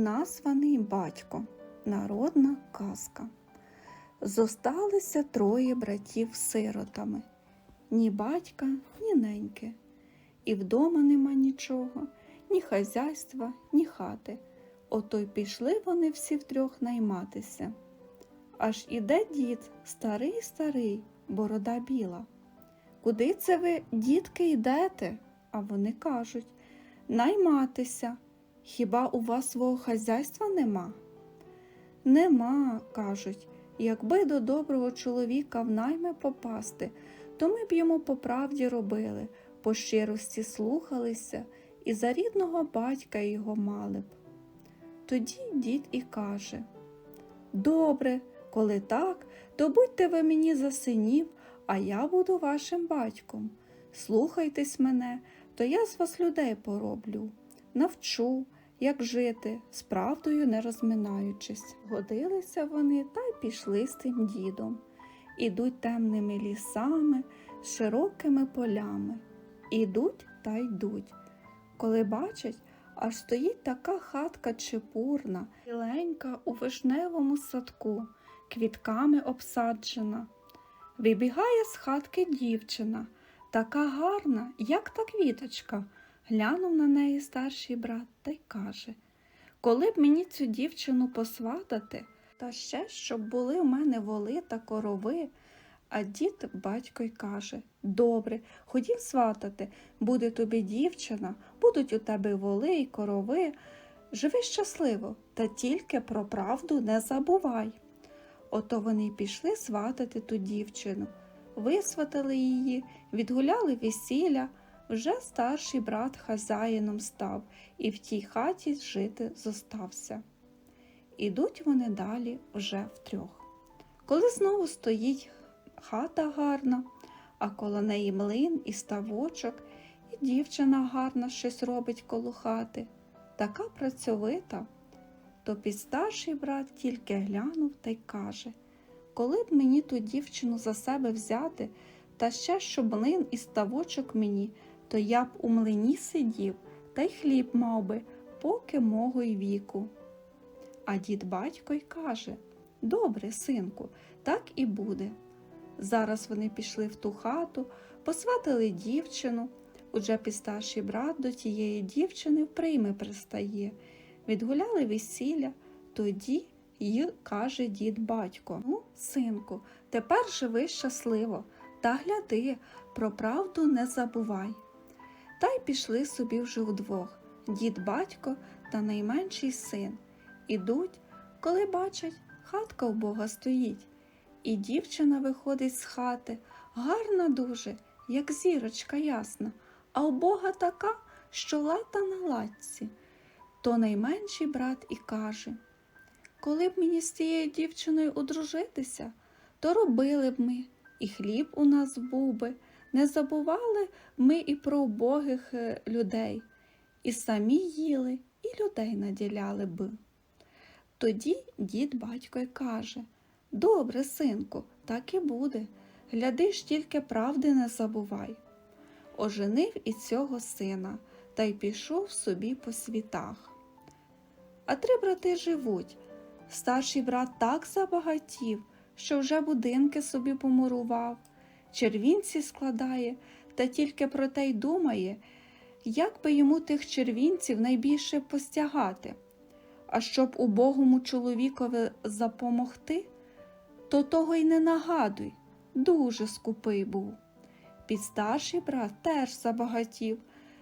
Названий батько. Народна казка. Зосталися троє братів сиротами. Ні батька, ні неньки. І вдома нема нічого, ні хазяйства, ні хати. Ото й пішли вони всі втрьох найматися. Аж іде дід, старий старий, борода біла. Куди це ви, дітки, йдете? А вони кажуть найматися. Хіба у вас свого хазяйства нема? Нема, кажуть, якби до доброго чоловіка в найми попасти, то ми б йому по правді робили, по щирості слухалися і за рідного батька його мали б. Тоді дід і каже Добре, коли так, то будьте ви мені за синів, а я буду вашим батьком. Слухайтесь мене, то я з вас людей пороблю, навчу, як жити, з правдою не розминаючись. Годилися вони та й пішли з тим дідом. Ідуть темними лісами, широкими полями. Ідуть та йдуть. Коли бачать, аж стоїть така хатка чепурна, біленька у вишневому садку, квітками обсаджена. Вибігає з хатки дівчина, така гарна, як та квіточка. Глянув на неї старший брат та й каже Коли б мені цю дівчину посватати, та ще щоб були в мене воли та корови. А дід батько й каже Добре, ходім сватати, буде тобі дівчина, будуть у тебе воли й корови. Живи щасливо, та тільки про правду не забувай. Ото вони пішли сватати ту дівчину, висватали її, відгуляли весілля. Вже старший брат хазяїном став і в тій хаті жити зостався. Ідуть вони далі вже втрьох. Коли знову стоїть хата гарна, а коло неї млин і ставочок, і дівчина гарна щось робить коло хати, така працьовита, то підстарший брат тільки глянув та й каже Коли б мені ту дівчину за себе взяти, та ще щоб млин і ставочок мені, то я б у млині сидів та й хліб мав би, поки мого й віку. А дід батько й каже Добре, синку, так і буде. Зараз вони пішли в ту хату, посватили дівчину. Уже підстарший брат до тієї дівчини прийми пристає. Відгуляли весілля, тоді й каже дід батько Ну, синку, тепер живи щасливо, та гляди, про правду не забувай. Та й пішли собі вже вдвох дід батько та найменший син. Ідуть, коли бачать, хатка у Бога стоїть. І дівчина виходить з хати, гарна дуже, як зірочка ясна, а у Бога така, що лата на латці. То найменший брат і каже Коли б мені з тією дівчиною одружитися, то робили б ми, і хліб у нас був би, не забували ми і про убогих е, людей, і самі їли, і людей наділяли б. Тоді дід батько й каже Добре, синку, так і буде. Гляди ж тільки правди не забувай. Оженив і цього сина та й пішов собі по світах. А три брати живуть. Старший брат так забагатів, що вже будинки собі помурував, червінці складає та тільки про те й думає, як би йому тих червінців найбільше постягати. А щоб убогому чоловікові запомогти, то того й не нагадуй, дуже скупий був. Підстарший брат теж забагатів,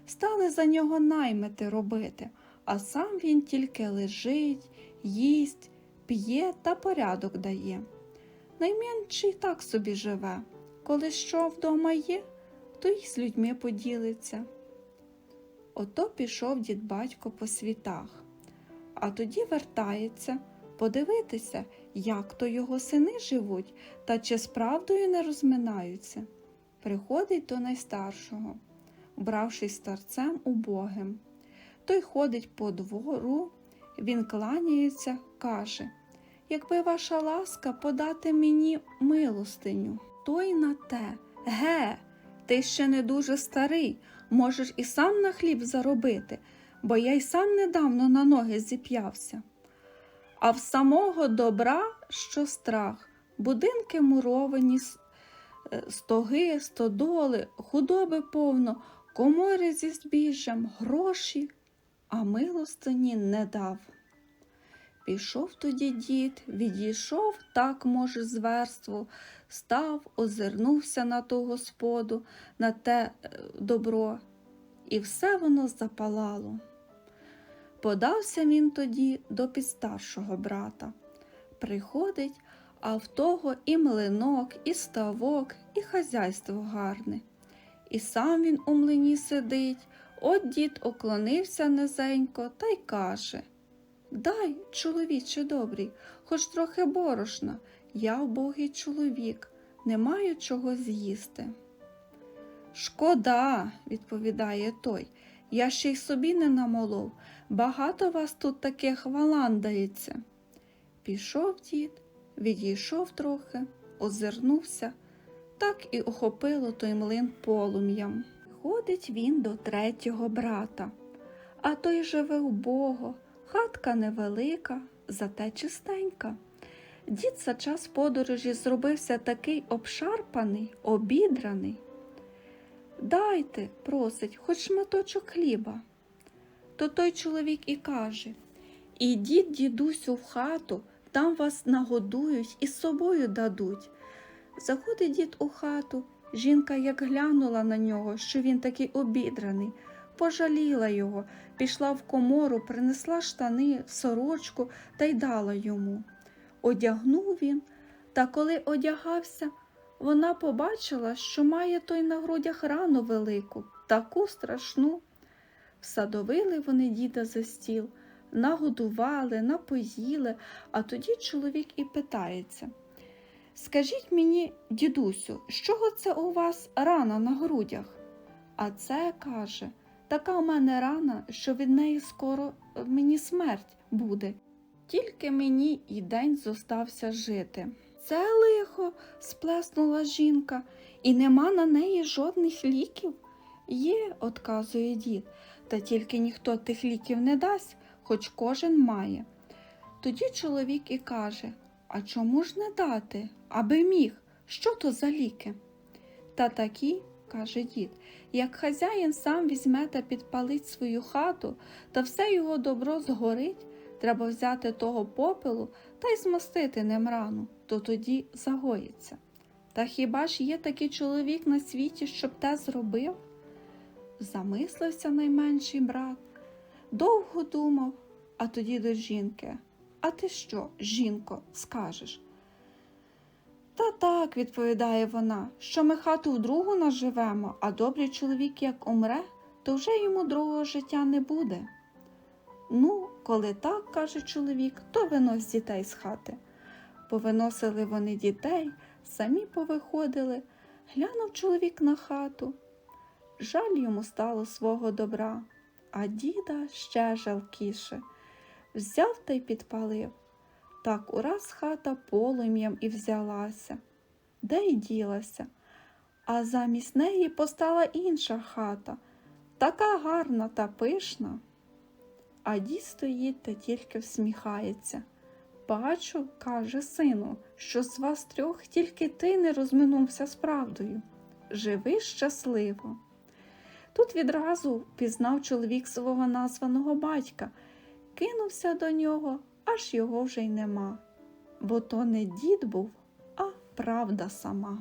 стали за нього наймити робити, а сам він тільки лежить, їсть, п'є та порядок дає. Найменший так собі живе, коли що вдома є, то й з людьми поділиться. Ото пішов дід батько по світах, а тоді вертається подивитися, як то його сини живуть та чи з правдою не розминаються. Приходить до найстаршого, бравшись старцем убогим. Той ходить по двору, він кланяється, каже Якби ваша ласка подати мені милостиню, то й на те. Ге, ти ще не дуже старий, можеш і сам на хліб заробити. бо я й сам недавно на ноги зіп'явся. А в самого добра, що страх, будинки муровані, е, стоги, стодоли, худоби повно, комори зі збіжжям, гроші, а милостині не дав. Пішов тоді дід, відійшов, так, може, зверству, став, озирнувся на ту господу, на те е, добро, і все воно запалало. Подався він тоді до підстаршого брата. Приходить, а в того і млинок, і ставок, і хазяйство гарне. І сам він у млині сидить, от дід оклонився низенько та й каже Дай, чоловіче добрий, хоч трохи борошна, я убогий чоловік, не маю чого з'їсти. Шкода, відповідає той, я ще й собі не намолов, багато вас тут таких валандається. Пішов дід, відійшов трохи, озирнувся, так і охопило той млин полум'ям. Ходить він до третього брата, а той живе убого, хатка невелика, зате чистенька. Дід за час подорожі зробився такий обшарпаний, обідраний. Дайте, просить, хоч шматочок хліба. То той чоловік і каже Ідіть, дідусю, в хату, там вас нагодують і з собою дадуть. Заходить дід у хату, жінка як глянула на нього, що він такий обідраний, пожаліла його, пішла в комору, принесла штани, сорочку та й дала йому. Одягнув він, та коли одягався, вона побачила, що має той на грудях рану велику, таку страшну. Всадовили вони діда за стіл, нагодували, напоїли, а тоді чоловік і питається. Скажіть мені, дідусю, з чого це у вас рана на грудях? А це каже, така у мене рана, що від неї скоро е, мені смерть буде. Тільки мені і день зостався жити. Це лихо, сплеснула жінка, і нема на неї жодних ліків. Є, отказує дід, та тільки ніхто тих ліків не дасть, хоч кожен має. Тоді чоловік і каже А чому ж не дати, аби міг? Що то за ліки? Та такі, каже дід, як хазяїн сам візьме та підпалить свою хату, та все його добро згорить, треба взяти того попелу та й змастити ним рану, то тоді загоїться. Та хіба ж є такий чоловік на світі, щоб те зробив? Замислився найменший брат, довго думав, а тоді до жінки. А ти що, жінко, скажеш? Та так, відповідає вона, що ми хату вдругу наживемо, а добрий чоловік як умре, то вже йому другого життя не буде. Ну, коли так, каже чоловік, то винось дітей з хати. Повиносили вони дітей, самі повиходили, глянув чоловік на хату. Жаль йому стало свого добра, а діда ще жалкіше. Взяв та й підпалив. Так ураз хата полум'ям і взялася, де й ділася, а замість неї постала інша хата, така гарна та пишна. А дід стоїть та тільки всміхається. Бачу, каже сину, що з вас трьох тільки ти не розминувся з правдою. Живи щасливо. Тут відразу пізнав чоловік свого названого батька, кинувся до нього, аж його вже й нема, бо то не дід був, а правда сама.